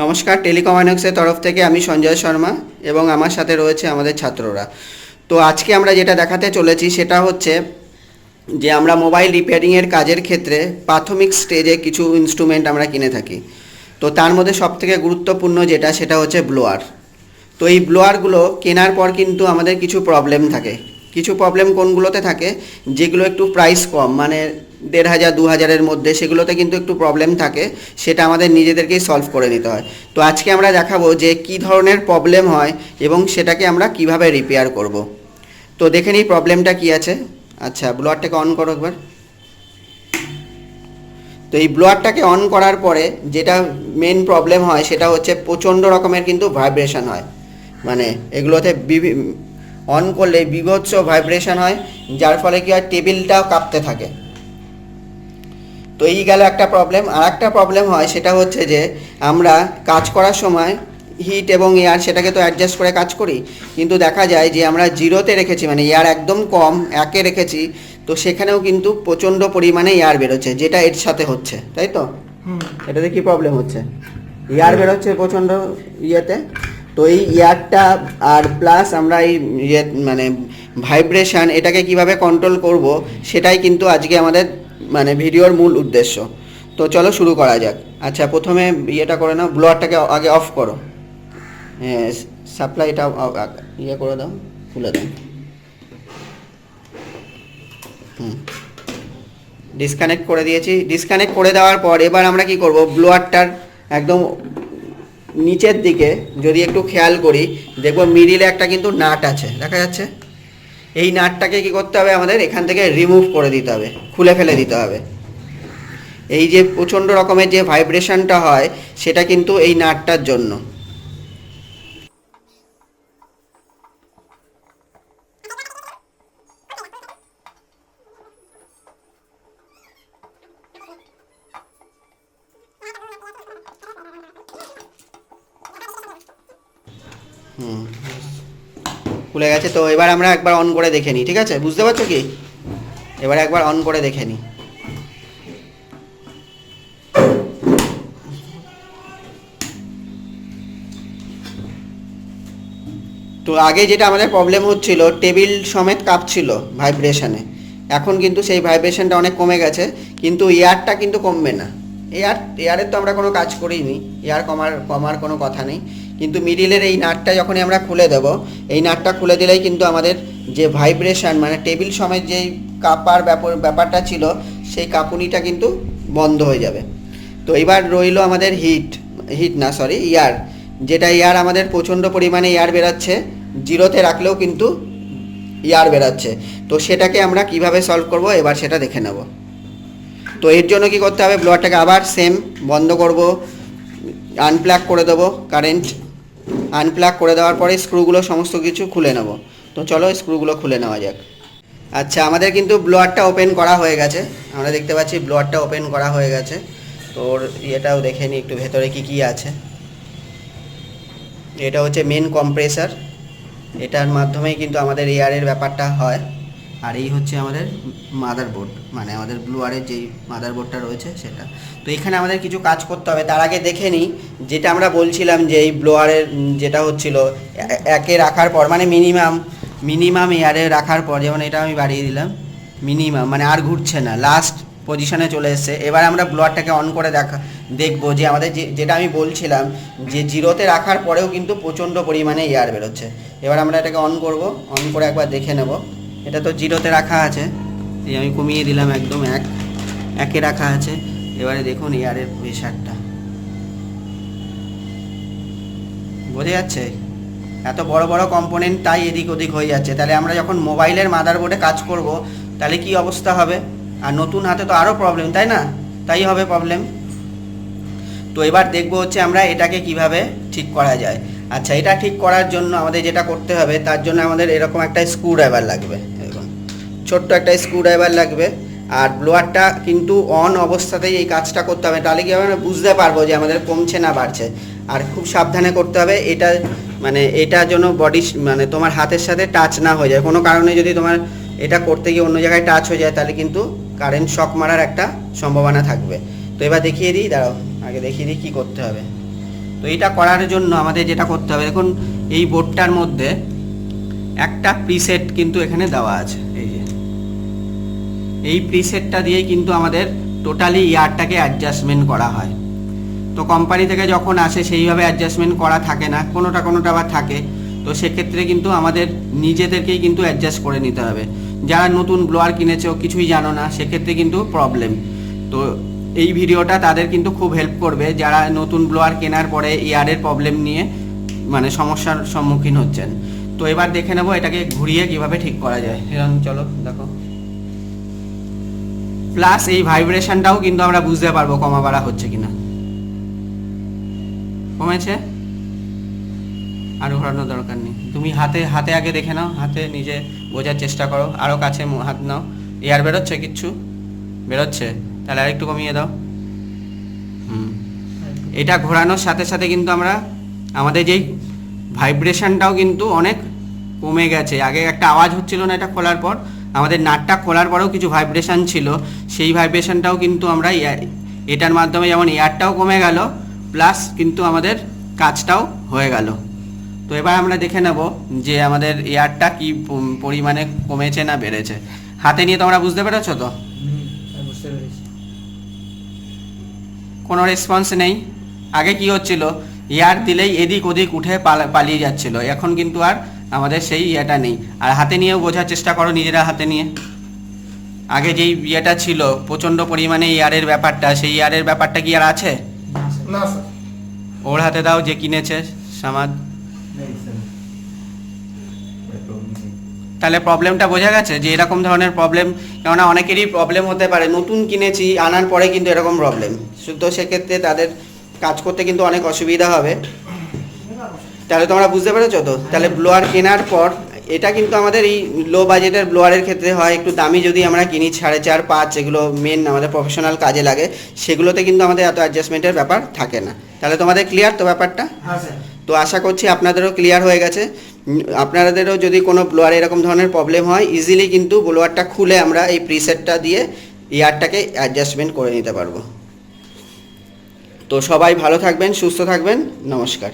নমস্কার টেলিকমানিক্সের তরফ থেকে আমি সঞ্জয় শর্মা এবং আমার সাথে রয়েছে আমাদের ছাত্ররা। তো আজকে আমরা যেটা দেখাতে চলেছি সেটা হচ্ছে যে আমরা মোবাইল রিপেয়ারিংয়ের কাজের ক্ষেত্রে প্রাথমিক স্টেজে কিছু ইনস্ট্রুমেন্ট আমরা কিনে থাকি। তো তার মধ্যে সবথেকে গুরুত্বপূর্ণ যেটা সেটা হচ্ছে ব্লোয়ার তো এই ব্লোয়ারগুলো কেনার পর কিন্তু আমাদের কিছু প্রবলেম থাকে। কিছু প্রবলেম কোনগুলোতে থাকে, যেগুলো একটু প্রাইস কম মানে দেড় হাজার, দু হাজারের মধ্যে সেগুলোতে কিন্তু একটু প্রবলেম থাকে, সেটা আমাদের নিজেদেরকেই সলভ করে নিতে হয়। তো আজকে আমরা দেখাবো যে কি ধরনের প্রবলেম হয় এবং সেটাকে আমরা কীভাবে রিপেয়ার করব। তো দেখে নিই প্রবলেমটা কি আছে। আচ্ছা ব্লোয়ারটাকে অন করো একবার। তো এই ব্লোয়ারটাকে অন করার পরে যেটা মেন প্রবলেম হয়, সেটা হচ্ছে প্রচণ্ড রকমের কিন্তু ভাইব্রেশন হয়। মানে এগুলোতে অন করলে বিভৎস ভাইব্রেশন হয় যার ফলে কি হয় টেবিলটাও কাঁপতে থাকে। তো এই গেল একটা প্রবলেম আর একটা প্রবলেম হয় সেটা হচ্ছে যে আমরা কাজ করার সময় হিট এবং এয়ার সেটাকে তো অ্যাডজাস্ট করে কাজ করি। কিন্তু দেখা যায় যে আমরা জিরোতে রেখেছি মানে এয়ার একদম কম একে রেখেছি তো সেখানেও কিন্তু প্রচণ্ড পরিমাণে এয়ার বেরোচ্ছে যেটা এর সাথে হচ্ছে তাই তো? এটাতে কি প্রবলেম হচ্ছে? এয়ার বেরোচ্ছে প্রচণ্ড ইয়েতে? তো এই এয়ারটা আর প্লাস আমরা এই ইয়ে মানে ভাইব্রেশন এটাকে কীভাবে কন্ট্রোল করব সেটাই কিন্তু আজকে আমাদের মানে ভিডিওর মূল উদ্দেশ্য। তো চলো শুরু করা যাক। আচ্ছা প্রথমে ইয়েটা করে নাও ব্লোয়ারটাকে আগে অফ করো। সাপ্লাইটা ইয়ে করে দাও, খুলে দাও। হুম। ডিসকানেক্ট করে দিয়েছি। ডিসকানেক্ট করে দেওয়ার পর এবার আমরা কি করব? ব্লোয়ারটার একদম নিচের দিকে যদি একটু খেয়াল করি, দেখব মিডিলে একটা কিন্তু নাট আছে। দেখা যাচ্ছে? এই নাটটাকে কি করতে হবে আমাদের? এখান থেকে রিমুভ করে দিতে হবে, খুলে ফেলে দিতে হবে। এই যে প্রচণ্ড রকমের যে ভাইব্রেশনটা হয়, সেটা কিন্তু এই নাটটার জন্য। হুম। খুলে গেছে, তো এবার আমরা একবার অন করে দেখে নিই, ঠিক আছে? বুঝতে পারছ কি? এবার একবার অন করে দেখে নিই। তো আগে যেটা আমাদের প্রবলেম হচ্ছিল, টেবিল সমেত কাঁপছিল ভাইব্রেশনে এখন কিন্তু সেই ভাইব্রেশনটা অনেক কমে গেছে, কিন্তু এয়ারটা কিন্তু কমবে না। এয়ার এয়ারের তো আমরা কোনো কাজ করিনি এয়ার কমার কমার কোনো কথা নেই। কিন্তু মিডিলের এই নাটটা যখনই আমরা খুলে দেব, এই নাটটা খুলে দিলেই কিন্তু আমাদের যে ভাইব্রেশন মানে টেবিল সমেত যেই কাপার ব্যাপার, ব্যাপারটা ছিল, সেই কাঁপুনিটা কিন্তু বন্ধ হয়ে যাবে। তো এবার রইল আমাদের হিট হিট না সরি ইয়ার যেটা ইয়ার আমাদের প্রচণ্ড পরিমাণে ইয়ার বেরাচ্ছে জিরোতে রাখলেও কিন্তু ইয়ার বেরাচ্ছে। তো সেটাকে আমরা কীভাবে সলভ করব? এবার সেটা দেখে নেব। তো এর জন্য কি করতে হবে? ব্লোয়ারটাকে আবার সেম বন্ধ করব আনপ্লাগ করে দেবো কারেন্ট আনপ্লাগ করে দেওয়ার পরে স্ক্রুগুলো সমস্ত কিছু খুলে নেব। তো চলো স্ক্রুগুলো খুলে নেওয়া যাক। আচ্ছা আমাদের কিন্তু ব্লোয়ারটা ওপেন করা হয়ে গেছে। আমরা দেখতে পাচ্ছি ব্লোয়ারটা ওপেন করা হয়ে গেছে। তো ওর ইয়েটাও দেখে নিই একটু ভেতরে কি কি আছে। এটা হচ্ছে মেন কম্প্রেসার এটার মাধ্যমেই কিন্তু আমাদের এয়ারের ব্যাপারটা হয়। আর এই হচ্ছে আমাদের মাদারবোর্ড মানে আমাদের ব্লুয়ারের যেই মাদারবোর্ডটা রয়েছে সেটা। তো এখানে আমাদের কিছু কাজ করতে হবে। তার আগে দেখে নিই, যেটা আমরা বলছিলাম যে এই ব্লোয়ারের যেটা হচ্ছিল, একে রাখার পর মানে মিনিমাম মিনিমাম এয়ারে রাখার পর, যেমন এটা আমি বাড়িয়ে দিলাম মিনিমাম মানে আর ঘুরছে না লাস্ট পজিশনে চলে এসেছে। এবার আমরা ব্লোয়ারটাকে অন করে দেখা, দেখব যে আমাদের যেটা আমি বলছিলাম, যে জিরোতে রাখার পরেও কিন্তু প্রচণ্ড পরিমাণে এয়ার বেরোচ্ছে। এবার আমরা এটাকে অন করব অন করে একবার দেখে নেব। এটা তো জিরোতে রাখা আছে। এই আমি কমিয়ে দিলাম একদম এক, একে রাখা আছে। এবারে দেখুন এয়ারের প্রেশারটা বোঝা যাচ্ছে? এত বড় বড় কম্পোনেন্ট তাই এদিক ওদিক হয়ে যাচ্ছে। তাহলে আমরা যখন মোবাইলের মাদারবোর্ডে কাজ করব, তাহলে কি অবস্থা হবে? আর নতুন হাতে তো আরও প্রবলেম তাই না? তাই হবে প্রবলেম তো এবার দেখব হচ্ছে আমরা এটাকে কীভাবে ঠিক করা যায়। আচ্ছা এটা ঠিক করার জন্য আমাদের যেটা করতে হবে, তার জন্য আমাদের এরকম একটা স্ক্রু ড্রাইভার লাগবে। ছোট্ট একটা স্ক্রু ড্রাইভার লাগবে। আর ব্লোয়ারটা কিন্তু অন অবস্থাতেই এই কাজটা করতে হবে। তাহলে কি হবে? বুঝতে পারব যে আমাদের কমছে না বাড়ছে। আর খুব সাবধানে করতে হবে। এটা মানে এটা যেন বডি মানে তোমার হাতের সাথে টাচ না হয়ে যায়। কোনো কারণে যদি তোমার এটা করতে গিয়ে অন্য জায়গায় টাচ হয়ে যায়, তাহলে কিন্তু কারেন্ট শক মারার একটা সম্ভাবনা থাকবে। তো এবার দেখিয়ে দিই, দাঁড়াও, আগে দেখিয়ে দিই কী করতে হবে। তো এটা করার জন্য আমাদের যেটা করতে হবে, দেখুন, এই বোর্ডটার মধ্যে একটা প্রিসেট কিন্তু এখানে দেওয়া আছে। এই এই প্রিসেটটা দিয়েই কিন্তু আমাদের টোটালি ইয়ারটাকে অ্যাডজাস্টমেন্ট করা হয়। তো কোম্পানি থেকে যখন আসে, সেইভাবে অ্যাডজাস্টমেন্ট করা থাকে না, কোনোটা কোনোটা আবার থাকে। তো সেক্ষেত্রে কিন্তু আমাদের নিজেদেরকেই কিন্তু অ্যাডজাস্ট করে নিতে হবে। যারা নতুন ব্লোয়ার কিনেছে কিছুই জানো না, সেক্ষেত্রে কিন্তু প্রবলেম তো এই ভিডিওটা তাদের কিন্তু খুব হেল্প করবে, যারা নতুন ব্লোয়ার কেনার পরে ইয়ারের প্রবলেম নিয়ে মানে সমস্যার সম্মুখীন হচ্ছেন। তো এবার দেখে নেব এটাকে ঘুরিয়ে কীভাবে ঠিক করা যায়। এরকম চলো, দেখো। প্লাস এই ভাইব্রেশনটাও কিন্তু আমরা বুঝতে পারব কমা বাড়া হচ্ছে কিনা। কমেছে? আর ঘোরানোর দরকার নেই। তুমি হাতে হাতে আগে দেখে নাও, হাতে নিজে বোঝার চেষ্টা করো। আরও কাছে হাত নাও। এয়ার বেরোচ্ছে কিচ্ছু? বেরোচ্ছে? তাহলে আরেকটু কমিয়ে দাও। হুম। এটা ঘোরানোর সাথে সাথে কিন্তু আমরা, আমাদের যেই ভাইব্রেশনটাও কিন্তু অনেক কমে গেছে। আগে একটা আওয়াজ হচ্ছিল না এটা খোলার পর। আমাদের নাটটা খোলার পরেও কিছু ভাইব্রেশন ছিল। সেই ভাইব্রেশনটাও কিন্তু আমরা এটার মাধ্যমে যেমন এয়ারটাও কমে গেল প্লাস কিন্তু আমাদের কাজটাও হয়ে গেল। তো এবার আমরা দেখে নেব যে আমাদের এয়ারটা কি পরিমাণে কমেছে না বেড়েছে। হাতে নিয়ে তোমরা বুঝতে পেরেছ তো? কোনো রেসপন্স নেই। আগে কি হচ্ছিল? এয়ার দিলেই এদিক ওদিক উঠে পালিয়ে যাচ্ছিল। এখন কিন্তু আর আমাদের সেই ইয়েটা নেই। আর হাতে নিয়েও বোঝার চেষ্টা করো নিজেরা হাতে নিয়ে। আগে যেই ইয়েটা ছিল প্রচণ্ড পরিমাণে এয়ারের ব্যাপারটা সেই ইয়ারের ব্যাপারটা কি আর আছে? ওর হাতে দাও যে কিনেছে সামাদ। তাহলে প্রবলেমটা বোঝা গেছে যে এরকম ধরনের প্রবলেম কেননা অনেকেরই প্রবলেম হতে পারে। নতুন কিনেছি আনার পরে কিন্তু এরকম প্রবলেম তো সেক্ষেত্রে তাদের কাজ করতে কিন্তু অনেক অসুবিধা হবে। তাহলে তোমরা বুঝতে পেরেছ তো? তাহলে ব্লোয়ার কেনার পর এটা কিন্তু আমাদের এই লো বাজেটের ব্লোয়ারের ক্ষেত্রে হয়। একটু দামি যদি আমরা কিনি সাড়ে চার পাঁচ যেগুলো মেন আমাদের প্রফেশনাল কাজে লাগে সেগুলোতে কিন্তু আমাদের এত অ্যাডজাস্টমেন্টের ব্যাপার থাকে না। তাহলে তোমাদের ক্লিয়ার তো ব্যাপারটা? হ্যাঁ তো আশা করছি আপনাদেরও ক্লিয়ার হয়ে গেছে। আপনাদেরও যদি কোনো ব্লোয়ার এরকম ধরনের প্রবলেম হয় ইজিলি কিন্তু ব্লোয়ারটা খুলে আমরা এই প্রিসেটটা দিয়ে ইয়ারটাকে অ্যাডজাস্টমেন্ট করে নিতে পারব। তো সবাই ভালো থাকবেন সুস্থ থাকবেন। নমস্কার।